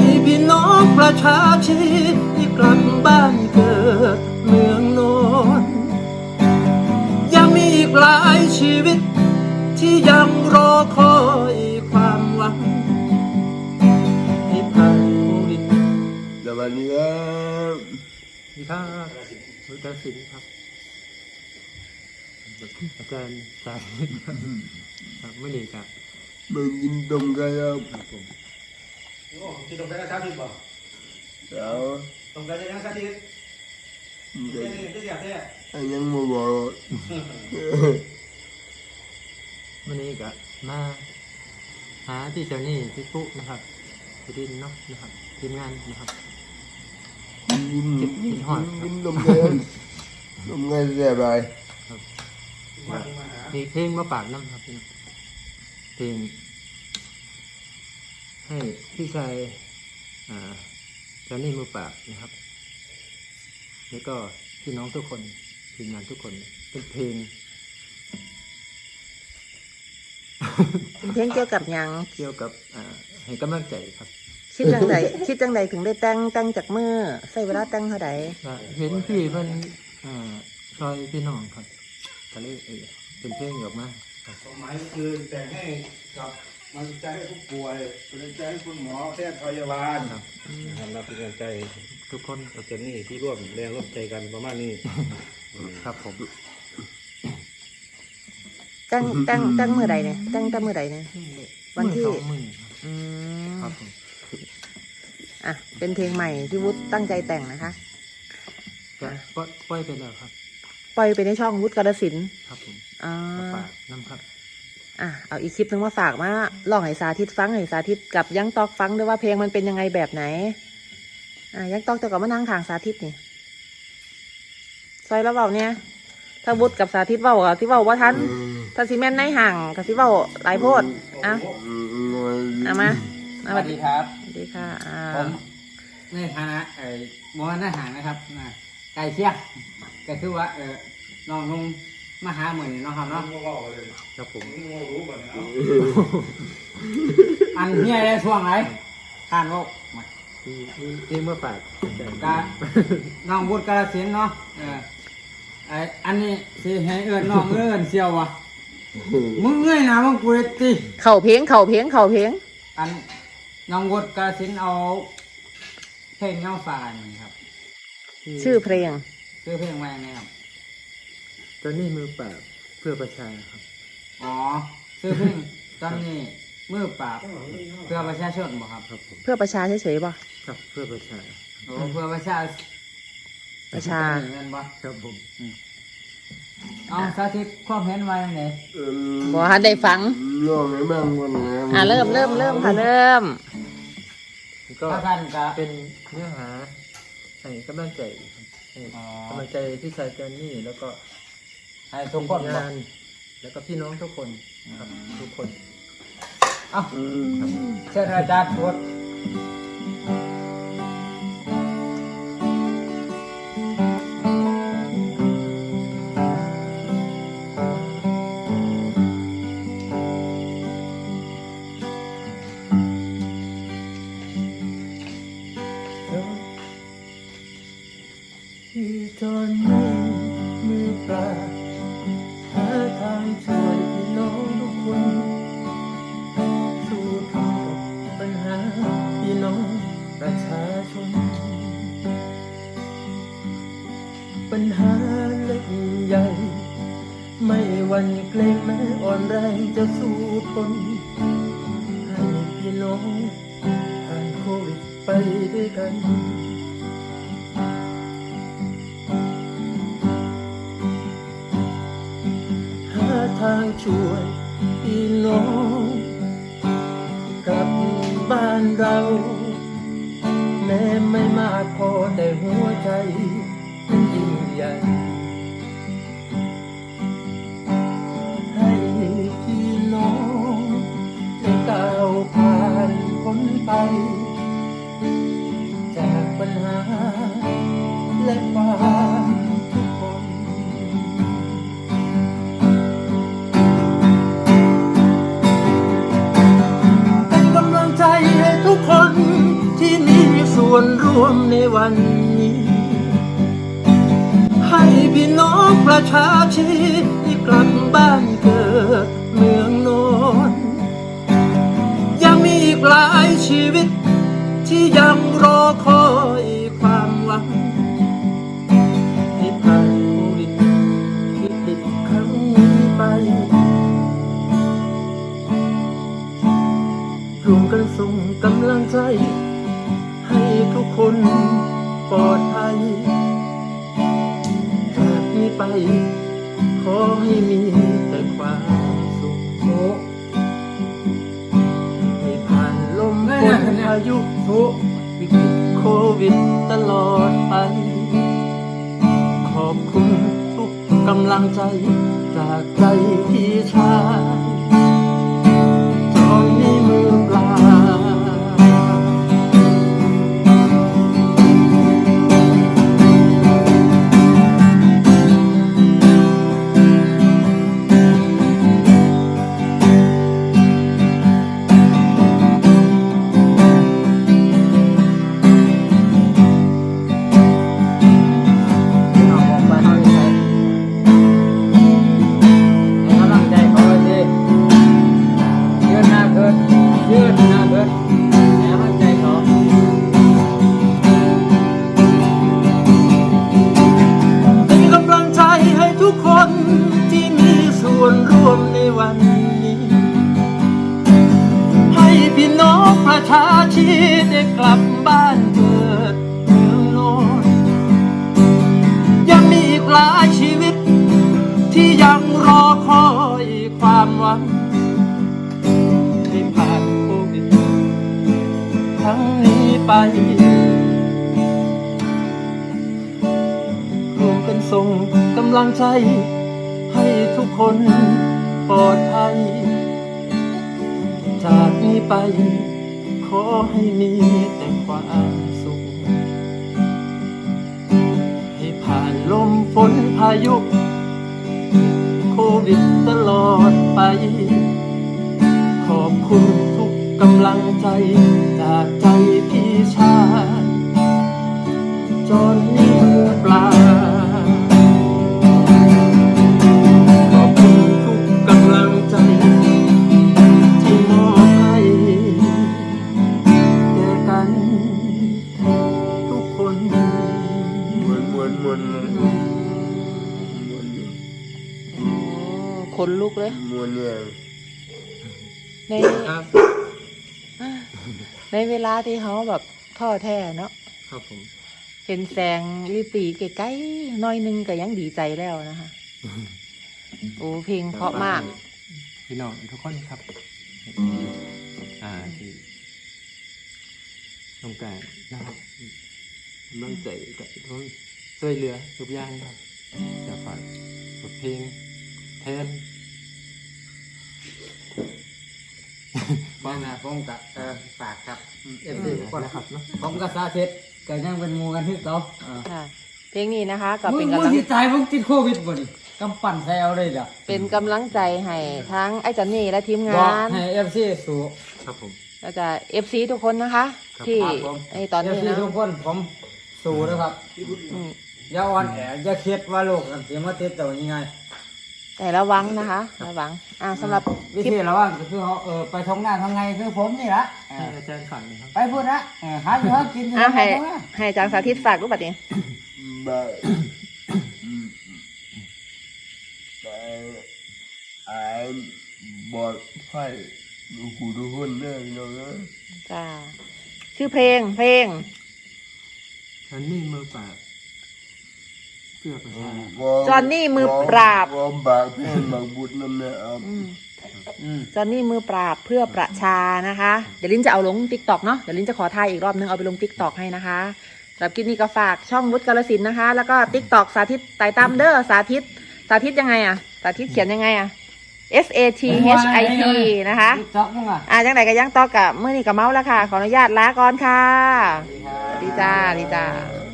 ให้พี่น้องประชาชีกลับบ้านเกิดเมืองนอนยังมีอีกหลายชีวิต ที่ยังรอคอยความหวังให้ผ่านโควิดสวัสดีครับดีครับมุตสินครับอาจารย์สายครับครับไม่ดีครับมากินต้มไก่ครับครับผมโอ้ ที่ตรงกันนะชาติบ่สาวตรงกันยังชาติไก่เจ๊เจ๊เจ๊เจ๊อันยังไม่บอกวันนี้ก็มาหาที่เจ้าหนี่พี่ปุ๊นะครับพี่ดินเนาะนะครับทีมงานนะครับกินกินกินหอดกินต้มไก่ต้มไก่แซ่บไปมามาหามีเพลงมาฝากน้ำครับพี่น้องเพลง ให้พี่ชายอ่าเจ้าหนี่มือปรากนะครับ แล้วก็พี่น้องทุกคนทีมงานทุกคนเป็นเพลงเป็นเพลงเกี่ยวกับหยังเกี่ยวกับอ่าให้กำลังใจครับ คิดจังใดคิดจังใดถึงได้แต่งแต่งจากมือใช้เวลาแต่งเท่าใดก็เห็นพี่เพิ่นอ่าซอยพี่น้องครับก็เลยเออเป็นเพลงออกมาครับความหมายก็คือแต่งให้กับ มันใจให้ผู้ป่วยเป็นใจให้คุณหมอแพทย์พยาบาลครับนะครับรับเป็นใจทุกคนกับเจนนี่ที่ร่วมแรงร่วมใจกันประมาณนี้ครับผมแต่งแต่งแต่งมือใดเนี่ยแต่งแต่มือใดเนี่ยวันที่มือสองมืออืมครับผมอะเป็นเพลงใหม่ที่วุฒิตั้งใจแต่งนะคะก็ปล่อยปล่อยไปแล้วครับ ปล่อยไปในช่องวุฒิกระสินธุ์ครับผมอ่ามาฝากน้ำครับ อะเอาอีกคลิปหนึงมาฝากมาลองให้สาธิตฟังให้สาธิตกับยังตอกฟังด้วยว่าเพลงมันเป็นยังไงแบบไหน อะยังตอกจะกับมานั่งทางสาธิตนี่ซอยแล้วเบาเนี่ยถ้าวุฒิกับสาธิตเบากับที่เบาว่าทันถ้าซีเมนในห่างกับที่เบาหลายโพดอะเอามาสเอาวัมาสดีครับสวัสดีค่ะอ่าผมในฐานะเอ่อมอหน้าหางนะครับนะไก่เชียงก็คือว่าเออน้องนุ่ง มาหาเหมือนเนาะครับเนาะครับผมรู้ก่อนนะอันเฮียได้ช่วงไหนทานว่ามาที่ที่ที่มาฝากอาจารย์กะน้องบุตรกาลสินธุ์เนาะเออไออันนี้สิให้เอิญน้องเอิญเซียววะมึงเงยหนะมึงกูเลยติเข่าเพลงเข่าเพลงเข่าเพลงอันน้องบุตรกาลสินธุ์เอาเพลงเงาฟ้านี่ครับ ชื่อเพลงชื่อเพลงว่ายังไงครับ เจ้าหนี่มือปรากเพื่อประชาครับ อ๋อซื้อเพลงตอนนี้มือปราบเพื่อประชาชนบ่ครับครับผมเพื่อประชาเฉยๆป่ะครับเพื่อประชาโอ้เพื่อประชาประชาเงินบ่ครับผมเอาสาธิตความเห็นไว้ยังไงบอกฮันได้ฟังลองให้บ้างก่อนนะอ่าเริ่มเริ่มเริ่มค่ะเริ่มก็ถ้าท่านก็เป็นเนื้อหาให้กำลังใจครับให้อ๋อกำลังใจพี่ชายเจ้าหนี่แล้วก็ ให้ทุกคนทีมบ่งานแล้วก็พี่น้องทุกคนครับทุกคน เอาเชิญอาจารย์พูด ปัญหาเล็กใหญ่ ไม่วันเกรงแม้อ่อนแรงจะสู้ทนให้พี่น้องผ่านโควิดไปด้วยกันหาทางช่วยพี่น้องกลับบ้านเราแม้ไม่มาก วนร่วมในวันนี้ ให้พี่น้องประชาชีที่กลับบ้านเกิดเมืองนอนยังมีอีกหลายชีวิตที่ยังรอคอยความหวัง ทุกคนปลอดภัยจากนี้ไป ขอให้มีแต่ความสุขโอ้ให้ผ่านลมฝน่ายพายุโอ้วิกฤตโควิดตลอดไป ขอบคุณทุกกำลังใจจากใจพี่ชาย กิน รวมกันส่งกำลังใจ ให้ทุกคนปลอดภัย จากนี้ไป ขอให้มีแต่ความสุข ให้ผ่านลมฝนพายุ โควิดตลอดไป ขอบคุณทุกกำลังใจ จากใจพี่ชายจนนี้มือเปล่าขอบคุณทุกกำลังใจ ที่มอบให้แก่กัน ทุกคนมวนมวนมวนเลยมวนอยู่ขนลุกเลยมวนเนี่ย ใน ในเวลาที่เขาแบบท้อแท้เนาะครับผม เห็นแสงลิบหลีใกล้ๆหน้อยหนึงก็ยังดีใจแล้วนะคะ โอ้เพลงเพราะมาก พี่น้องทุกคนครับ อ่าที่ต้องการนะครับกำลังใจกับทุกคนช่วยเหลือทุกอย่างครับจะฝากบทเพลงแทน บ้านนาผมกับเออฝากครับเอฟซีทุกคนนะครับเนาะผมกับสาธิตก็ยังเป็นหมูกันที่เขาเออค่ะเพลงนี้นะคะก็มึเป็งนมึกำงลังที่ตายมึงติดโควิดบ่ดิกำปั่นใส่เอาเลยเด้อเป็นกำลังใจให้ทั้งไอ้จันนี่และทีมบงาอกนให้เอฟซีสู้ครับผม แล้วก็เอฟซีทุกคนนะคะ ครับ ที่ครับผมไอ้ตอนเอนี้ฟซีนะทุกคนผมสู้นะครับ อืมอย่าอ่อนแออย่าคิดว่าโลกมันสิมาติดตัวยังไง แต่ระวังนะคะ ระวัง อ่าสำหรับวิคลิป ธีระว่างก็คือเขาเออไปท้องหน้าทำไงคือผมนี่ละเอให้ออาจารย์ฝันนะครับ ไปพูดนะเออหาอยู่หากินอยู่อ่าให้ท้องหน้าให้อาจารย์สาธิตฝากรูปบัตรนี้บายบายอายบอดไฟดูกูทุกคนเด้อพี่น้องเด้อจ้าชื่อเพลงเพลง ฉันนี่มือปราบเพื่อประชา จอนนี่มือปราบวอมบากเพื่อนบากบุญนั่นเนี่ยครับอืมอืมจอนนี่มือปราบเพื่อประชานะคะ เดี๋ยวลินจะเอาลงติ๊กตอกเนาะ เดี๋ยวลินจะขอถ่ายอีกรอบนึงเอาไปลงติ๊กตอกให้นะคะสำหรับคลิปนี้ก็ฝากช่องวุฒิกาลสินธุ์นะคะ แล้วก็ติ๊กตอกสาธิตไต่ตามเด้อสาธิต สาธิตยังไงอะสาธิตเขียนยังไงอะ S A T H I T นะคะ จ๊อกมึงอะ อ่าจังไหนก็ยังตอกกับมื่อนี้กับเมาส์แล้วค่ะ ขออนุญาตลาก่อนค่ะสวัสดีครับดีจ้า ดีจ้า